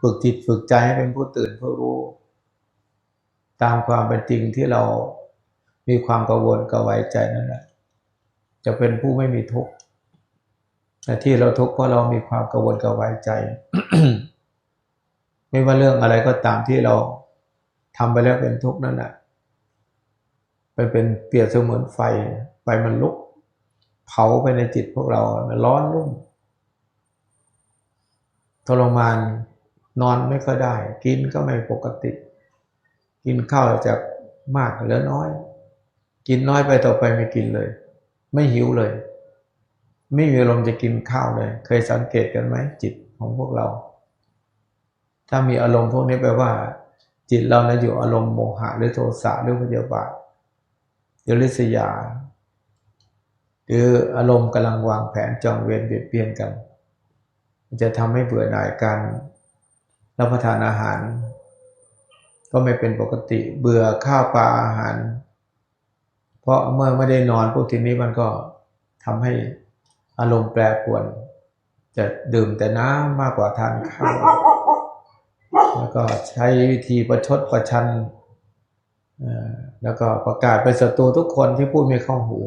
ฝึกจิตฝึกใจให้เป็นผู้ตื่นผู้รู้ ตามความเป็นจริงที่เรามีความกังวลกระวายใจนั่นแหละจะเป็นผู้ไม่มีทุกข์แต่ที่เราทุกข์เพราะเรามีความกังวลกระวายใจ ไม่ว่าเรื่องอะไรก็ตามที่เราทำไปแล้วเป็นทุกข์นั่นแหละไปเป็นเปรียบเสมือนไฟ ไฟมันลุก เผาไปในจิตพวกเรา มันร้อนรุ่มทรมาน นอนไม่ค่อยได้ กินก็ไม่ปกติ กินข้าวจากมากเหลือน้อย กินน้อยไปต่อไปไม่กินเลย ไม่หิวเลย ไม่มีอารมณ์จะกินข้าวเลย เคยสังเกตกันไหมจิตของพวกเรา ถ้ามีอารมณ์พวกนี้แปลว่า จิตเรานะอยู่อารมณ์โมหะหรือโทสะหรือพยาบาทหรือลิษยาหรืออารมณ์กำลังวางแผนจองเวรเบียดเบียนกันมันจะทำให้เบื่อหน่ายการ รับประทานอาหาร ก็ไม่เป็นปกติเบื่อข้าวปลาอาหาร เพราะเมื่อไม่ได้นอนพวกทีนี้มันก็ทำให้อารมณ์แปรปรวน จะดื่มแต่น้ำมากกว่าทานข้าวแล้วก็ใช้วิธีประชดประชันแล้วก็ประกาศเป็นศัตรูทุกคนที่พูดไม่เข้าหู